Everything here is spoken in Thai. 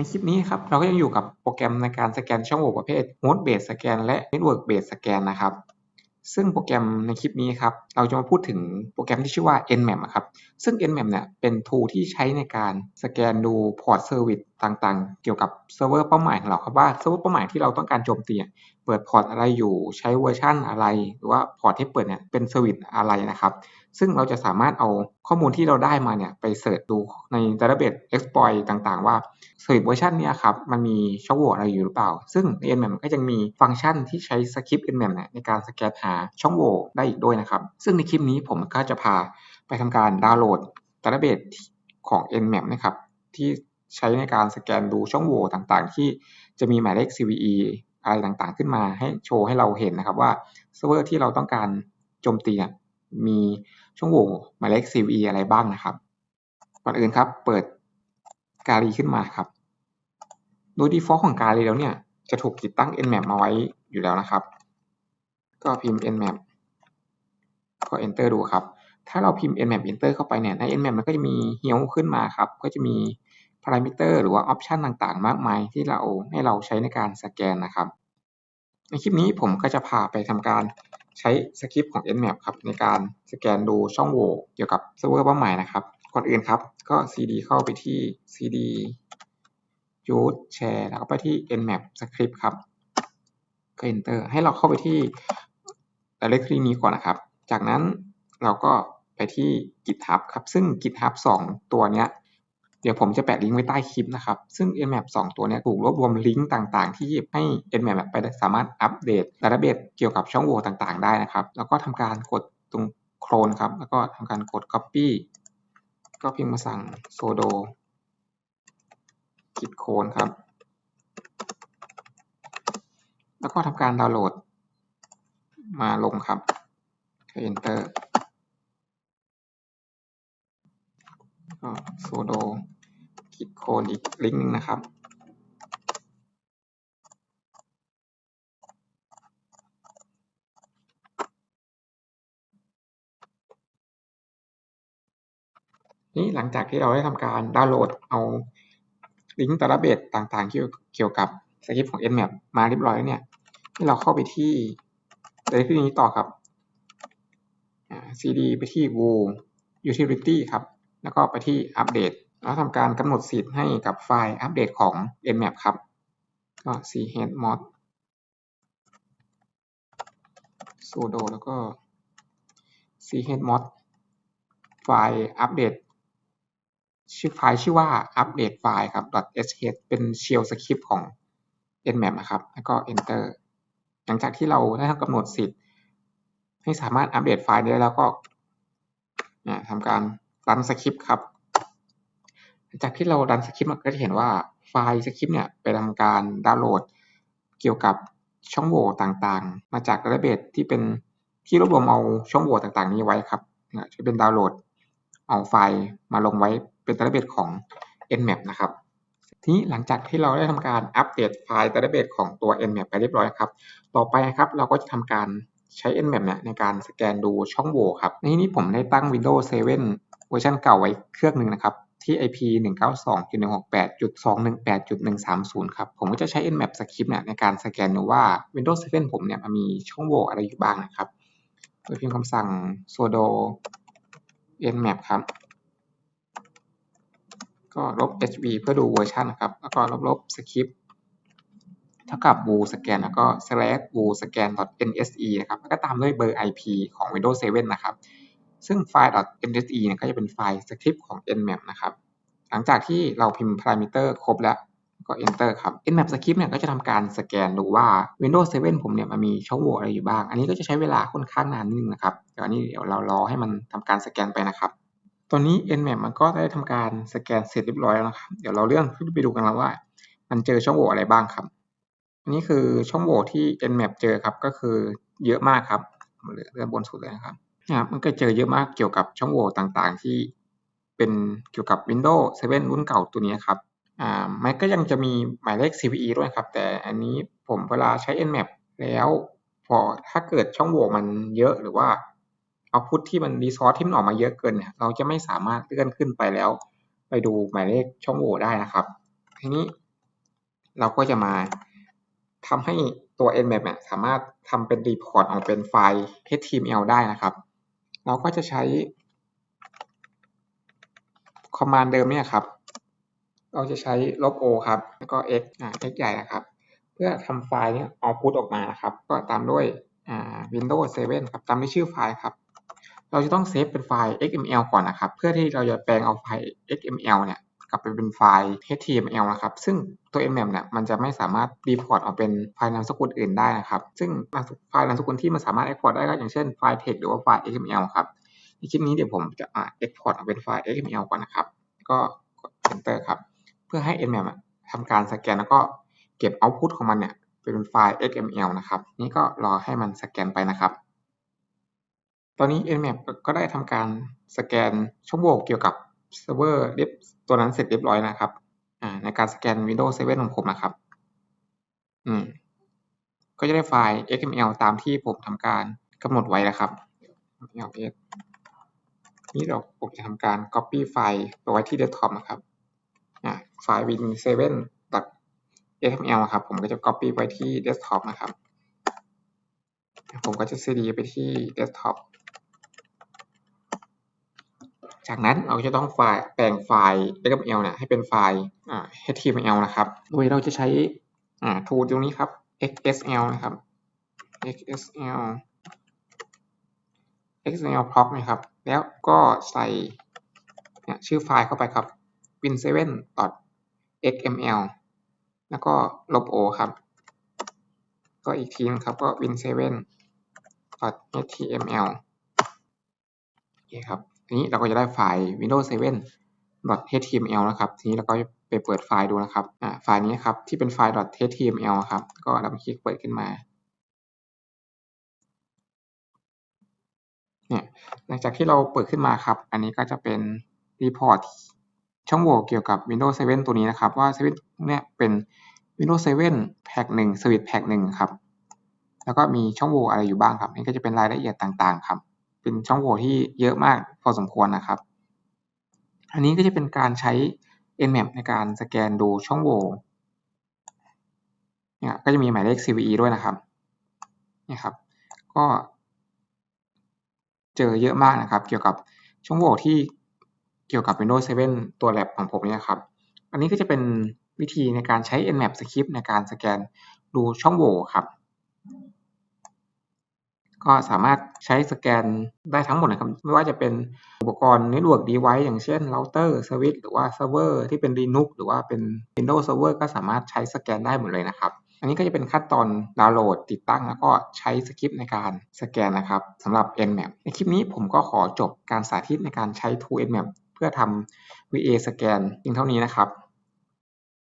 ในคลิปนี้ครับเราก็ยังอยู่กับโปรแกรมในการสแกนช่องโหว่ประเภท Host Based Scan และ Network Based Scan นะครับ ซึ่งโปรแกรมในคลิปนี้ครับเราจะมาพูดถึงโปรแกรมที่ชื่อว่า Nmap ครับซึ่ง Nmap เนี่ยเป็น tool ที่ใช้ในการสแกนดูพอร์ตเซอร์วิส ต่างๆ เกี่ยวกับเซิร์ฟเวอร์เป้าหมายของเราครับว่าเซิร์ฟเวอร์เป้าหมายที่เราต้องการโจมตีเปิดพอร์ตอะไรอยู่ใช้เวอร์ชันอะไร หรือว่าพอร์ตที่เปิดเนี่ยเป็นเซอร์วิสอะไรนะครับซึ่งเราจะสามารถเอาข้อมูลที่เราได้มาเนี่ยไปเสิร์ชดูใน database exploit ต่างๆ ว่าเซอร์วิสเวอร์ชันเนี้ยครับมันมีช่องโหว่อะไรอยู่หรือเปล่า ซึ่งใน Nmap มันก็ยังมีฟังก์ชันที่ใช้สคริปต์ Nmap เนี่ยในการสแกนหาช่องโหว่ได้อีกด้วยนะครับ ซึ่งในคลิปนี้ผมก็จะพาไปทำการดาวน์โหลด database ของ Nmap นะครับที่ ใช้ในการสแกนดูช่องโหว่ต่างๆ ที่จะมีหมายเลข CVE อะไรต่างๆ ขึ้นมาให้โชว์ให้เราเห็นนะครับว่าเซิร์ฟเวอร์ที่เราต้องการโจมตีมีช่องโหว่หมายเลข CVE อะไรบ้างนะครับก่อนอื่นครับ เปิดการีขึ้นมาครับ โดย default ของการีแล้วเนี่ยจะถูกติดตั้ง nmap มาไว้อยู่แล้วนะครับ ก็พิมพ์ nmap ก็ enter ดูครับ ถ้าเราพิมพ์ nmap enter เข้าไปเนี่ยใน nmap มันก็จะมีเฮียวขึ้นมาครับ ก็จะมี parameter หรือว่า option ต่างๆ มากมายที่เราให้เราใช้ในการสแกนนะครับ ในคลิปนี้ผมก็จะพาไปทำการใช้สคริปต์ของ Nmap ครับในการสแกนดูช่องโหว่เกี่ยวกับเซิร์ฟเวอร์เป้าหมายนะครับ ก่อนอื่นครับก็ cd เข้าไปที่ cd use share แล้วก็ไปที่ nmap script ครับก็ enter ให้เราเข้าไปที่ directory นี้ก่อนนะครับ จากนั้นเราก็ไปที่ github ครับ ซึ่ง github 2 ตัวเนี้ย เดี๋ยวผมจะแปะลิงก์ไว้ใต้คลิปนะครับ ซึ่ง nmap 2 ตัวนี้ถูกรวบรวมลิงก์ต่างๆ ที่ให้ nmap ไปสามารถอัปเดต database เกี่ยวกับช่องโหว่ต่างๆ ได้นะครับ แล้วก็ทำการกดตรงโคลนครับ แล้วก็ทำการกด copy ก็พิมพ์มาสั่ง sudo git clone ครับ แล้วก็ทำการดาวน์โหลดมาลงครับ Enter ก็ enter ก็ sudo git clone อีกลิงก์หนึ่งนะครับ นี่หลังจากที่เราได้ทำการดาวน์โหลดเอาลิงก์แต่ละเบสต่างๆเกี่ยวเกี่ยวกับสคริปต์ของ Nmap มาเรียบร้อยแล้วเนี่ยให้เราเข้าไปที่เดเรกชันี้ต่อครับ cd ไปที่ wo utility ครับ แล้วก็ไปที่อัปเดต แล้วทำการกำหนดสิทธิ์ให้กับไฟล์อัปเดตของ Nmap ครับ ก็ chmod sudo แล้วก็ chmod ไฟล์อัปเดตชื่อไฟล์ชื่อว่า update ไฟล์ครับ .sh เป็น shell script ของ nmap นะครับ แล้วก็ enter หลังจากที่เราได้ทำกำหนดสิทธิ์ ให้สามารถอัปเดตไฟล์ได้แล้วก็ทำการ รันสคริปต์ครับหลังจากที่เรารันสคริปต์เราก็จะเห็นว่าไฟล์สคริปต์เนี่ยไปทำการดาวน์โหลด เกี่ยวกับช่องโหว่ต่างๆ มาจากดัตเตอร์เบสที่เป็นที่รวบรวมเอาช่องโหว่ต่างๆ นี้ไว้ครับจะเป็นดาวน์โหลดเอาไฟล์มาลงไว้เป็นดัตเตอร์เบสของ Nmap นะครับทีนี้หลังจากที่เราได้ทำการอัปเดตไฟล์ดัตเตอร์เบสของตัว Nmap ไปเรียบร้อยครับ ต่อไปครับเราก็จะทำการใช้ Nmap เนี่ยในการสแกนดูช่องโหว่ครับในที่นี้ผมได้ตั้ง Windows 7 เวอร์ชันเก่าไว้เครื่องหนึ่งนะครับ ที่ IP 192.168.218.130 ครับ ผมก็จะใช้ Nmap script เนี่ยในการสแกนดูว่า Windows 7 ผมเนี่ยมันมีช่องโหว่อะไรอยู่บ้างนะครับ โดยพิมพ์คำสั่ง sudo nmap ครับ ก็ลบ hv เพื่อดูเวอร์ชันนะครับ แล้วก็ลบลบสคริปต์เท่ากับ wu scan แล้วก็ slash wu scan nse นะครับ แล้วก็ตามด้วยเบอร์ ip ของ Windows 7 นะครับ ซึ่งไฟล์ nse เนี่ยก็จะเป็นไฟล์สคริปต์ของ nmap นะครับหลังจากที่เราพิมพ์ parameter ครบแล้วก็ enter ครับ nmap script เนี่ยก็จะทำการสแกนดูว่า Windows 7 ผมเนี่ยมันมีช่องโหว่อะไรอยู่บ้าง อันนี้ก็จะใช้เวลาค่อนข้างนานนิดนึงนะครับเดี๋ยวนนี้เดี๋ยวเรารอให้มันทำการสแกนไปนะครับตอนนี้ nmap มันก็ได้ทำการสแกนเสร็จเรียบร้อยแล้วนะครับเดี๋ยวเราเลื่อนขึ้นไปดูกันแล้วว่า มันเจอช่องโหว่อะไรบ้างครับ อันนี้คือช่องโหว่ที่ nmap เจอครับก็คือเยอะมากครับเลื่อนบนสุดเลยนะครับ นะครับมันก็เจอเยอะมากเกี่ยวกับช่องโหว่ต่างๆ ที่เป็นเกี่ยวกับ Windows 7 รุ่นเก่าตัวนี้ครับอ่ามันก็ยังจะมีหมายเลข CVE ด้วยครับ แต่อันนี้ผมเวลาใช้ nmap แล้วพอถ้าเกิดช่องโหว่มันเยอะหรือว่าเอาพุทที่มันรีซอสที่มันออกมาเยอะเกินเนี่ยเราจะไม่สามารถเลื่อนขึ้นไปแล้ว ไปดูหมายเลขช่องโหว่ได้นะครับ ทีนี้เราก็จะมาทำให้ตัว Nmap เนี่ยสามารถทำเป็น report ออกเป็นไฟล์ HTML ได้นะครับ เราก็จะใช้คอมมานด์เดิมเนี่ยครับ เราจะใช้ลบ o ครับ แล้วก็ x อ่า x ใหญ่นะครับ เพื่อทำไฟล์เนี้ยเอาพุตออกมานะครับ ก็ตามด้วยอ่า Windows 7 ครับ ตามด้วยชื่อไฟล์ครับ เราจะต้องเซฟเป็นไฟล์ XML ก่อนนะครับ เพื่อที่เราจะแปลงเอาไฟล์ XML เนี่ย กลับไปเป็นไฟล์ HTML นะครับ ซึ่งตัว Nmap เนี่ยมันจะไม่สามารถ report ออกเป็นไฟล์นามสกุลอื่นได้นะครับ ซึ่งไฟล์นามสกุลที่มันสามารถ export ได้ก็อย่างเช่นไฟล์ text หรือว่าไฟล์ XML ครับ ในคลิปนี้เดี๋ยวผมจะอ่า export ออกเป็นไฟล์ XML ก่อนนะครับ ก็กด enter ครับ เพื่อให้ Nmap ทำการสแกนแล้วก็เก็บ output ของมันเนี่ยเป็นไฟล์ XML นะครับ นี่ก็รอให้มันสแกนไปนะครับ ตอนนี้ Nmap ก็ได้ทำการสแกนช่องโหว่เกี่ยวกับ เซิร์ฟเวอร์เรียบตัวนั้นเสร็จเรียบร้อยนะครับอ่าในการสแกน Windows 7 ของผมนะครับอืมก็จะได้ไฟล์ XML ตามที่ผมทำการกำหนดไว้นะครับนี่เราผมจะทำการ Copy ไฟล์ไปไว้ที่ Desktop นะครับอ่าไฟล์ win7 XML ครับ ผมก็จะ Copy ไว้ที่ Desktop นะครับ ผมก็จะ cd ไปที่ Desktop จากนั้นเราจะต้องไฟล์แปลงไฟล์ XML เนี่ยให้เป็นไฟล์ HTML นะครับ โดยเราจะใช้ tool ตรงนี้ครับ XSL นะครับ XSL XML proc นะครับ แล้วก็ใส่ชื่อไฟล์เข้าไปครับ win7.xml แล้วก็ลบ o ครับ ก็อีกทีนะครับ ก็ win7.html โอเคครับ ทีนี้เราก็จะได้ไฟล์ windows 7 html นะครับ ทีนี้เราก็ไปเปิดไฟล์ดูนะครับไฟล์นี้ครับที่เป็นไฟล์ html ครับ ก็ดับคลิกเปิดขึ้นมาเนี่ยหลังจากที่เราเปิดขึ้นมาครับ อันนี้ก็จะเป็น report ช่องโหว่เกี่ยวกับ Windows 7 ตัวนี้นะครับ ว่า7เนี่ยเป็น Windows 7แพ็ก1 Switch แพ็ก1ครับ แล้วก็มีช่องโหว่อะไรอยู่บ้างครับ นี่ก็จะเป็นรายละเอียดต่างๆ ครับ เป็นช่องโหว่ที่เยอะมากพอสมควรนะครับ อันนี้ก็จะเป็นการใช้ Nmap ในการสแกนดูช่องโหว่เนี่ยก็จะมีหมายเลข CVE ด้วยนะครับนี่ครับ ก็เจอเยอะมากนะครับ เกี่ยวกับช่องโหว่ที่เกี่ยวกับ Windows 7 ตัว lab ของผมเนี่ยครับ อันนี้ก็จะเป็นวิธีในการใช้ Nmap script ในการสแกนดูช่องโหว่ครับ ก็สามารถใช้สแกนได้ทั้งหมดนะครับ ไม่ว่าจะเป็นอุปกรณ์ Network Device อย่างเช่น Router Switch หรือว่า Server ที่เป็น Linux หรือว่าเป็น Windows Server ก็สามารถใช้สแกนได้หมดเลยนะครับ อันนี้ก็จะเป็นขั้นตอนดาวน์โหลดติดตั้งแล้วก็ใช้สคริปต์ในการสแกนนะครับสำหรับ Nmap ในคลิปนี้ผมก็ขอจบการสาธิตในการใช้ Tool Nmap เพื่อทำ VA สแกนเพียงเท่านี้นะครับ